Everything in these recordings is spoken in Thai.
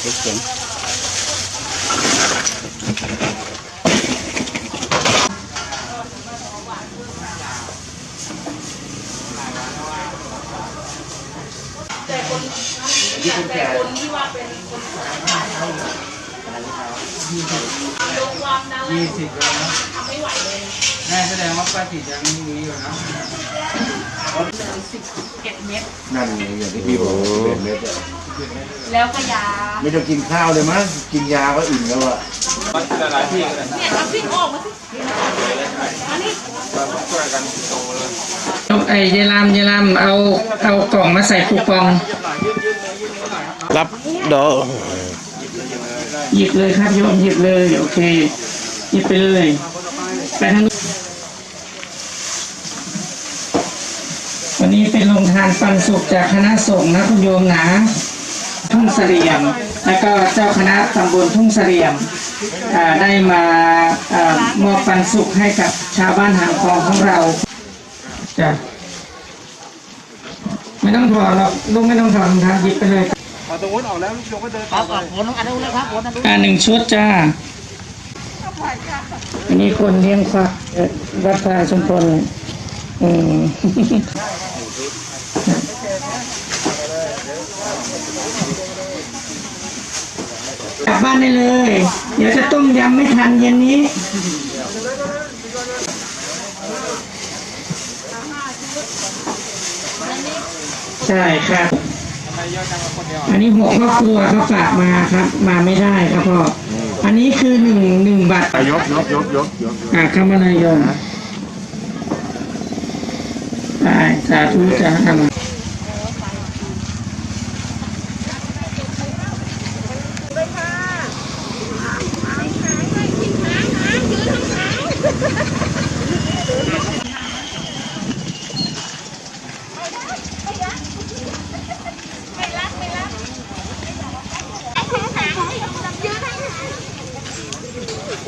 เจ๋งแต่คนแต่คนที่ว่าเป็นคน ลงความนั้นแล้วยี่สิบแล้วนะทำไม่ไหวเลยแม่แสดงว่าป้าจิตยังมีอยู่นะสิบเอ็ดเม็ดนั่นไงอย่างที่พี่บอกเป็นเม็ดอะแล้วก็ยาไม่ต้องกินข้าวเลยมั้งกินยาก็อิ่มแล้วอะเนี่ยเอาพริกออกมาสิอันนี้ยกไอ้เยลามเยลามเอาเอากล่องมาใส่คูปอง รับดอก หยิบเลยครับโยมหยิบเลยโอเคหยิบไปเลยไปทางนู้นวันนี้เป็นโรงทานปันสุขจากคณะสงฆ์นะคุณโยมนะทุ่งเสลี่ยม แล้วก็เจ้าคณะตำบลทุ่งเสลี่ยมได้มาอมอบปันสุขให้กับชาวบ้านหางทองของเราจ้ะไม่ต้องถอดหรอกลูกไม่ต้องถอดรองเท้าหยิบไปเลย พอตรงนู้นออกแล้วโยมก็เดินครับอะผมต้องอันนู้นนะครับผมอันนู้นอ่าหนึ่งชุดจ้า อันนี้คนเลี้ยงควายเอ่อวัดพระชุมพลอืม กลับบ้านได้เลย เดี๋ยวจะต้มยำไม่ทันเย็นนี้ ใช่ครับ อันนี้หัวครอบครัวเขาฝากมาครับ มาไม่ได้ครับพ่ออันนี้คือหนึ่งหนึ่งบาทยกยกยกยกยกอ่าคำนายมได้สาธุจ้า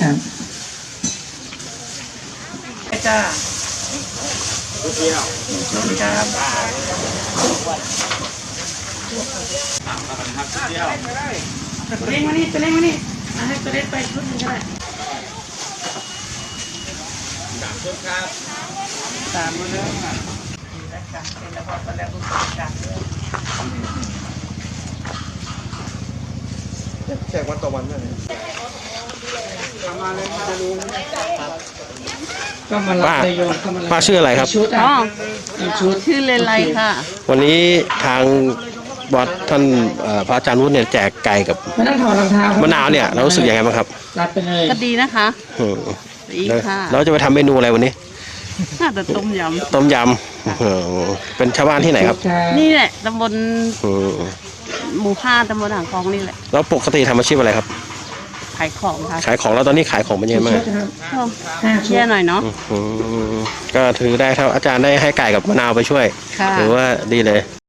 ครับจ้าตัวเล็กมานี่ตัวเล็กมานี่เอาให้ตัวเล็กไปชุดหนึงก็ได้สามชุดครับสามมาเริ่มอะเป็นแล้วพอตอนแรกรู้สึกจัดแจกวันต่อวันนั่นเอง ก็มารับนายโยมก็มารับป้าชื่ออะไรครับ ชุดอะอีกชุด ชื่อเลนไลค่ะ วันนี้ทางบอสท่านเอ่อพระอาจารย์วุฒิเนี่ยแจกไก่กับไม่ต้องถอดรองเท้ามะนาวเนี่ยเรารู้สึกยังไงบ้างครับรับไปเลยก็ดีนะคะอืมดีแล้วค่ะเราจะไปทำเมนูอะไรวันนี้ น่าจะต้มยต้มยำอืมเป็นชาวบ้านที่ไหนครับำนี่แหละตำบลอืมหมู่ห้าตำบลหางคองนี่แหละ แล้วปกติทำอาชีพอะไรครับ ขายของค่ะขายของแล้วตอนนี้ขายของเป็นยังไงบ้างชุดครับก็ห้าชุดแย่หน่อยเนาะอืมก็ถือได้ถ้าอาจารย์ได้ให้ไก่กับมะนาวไปช่วยค่ะถือว่าดีเลย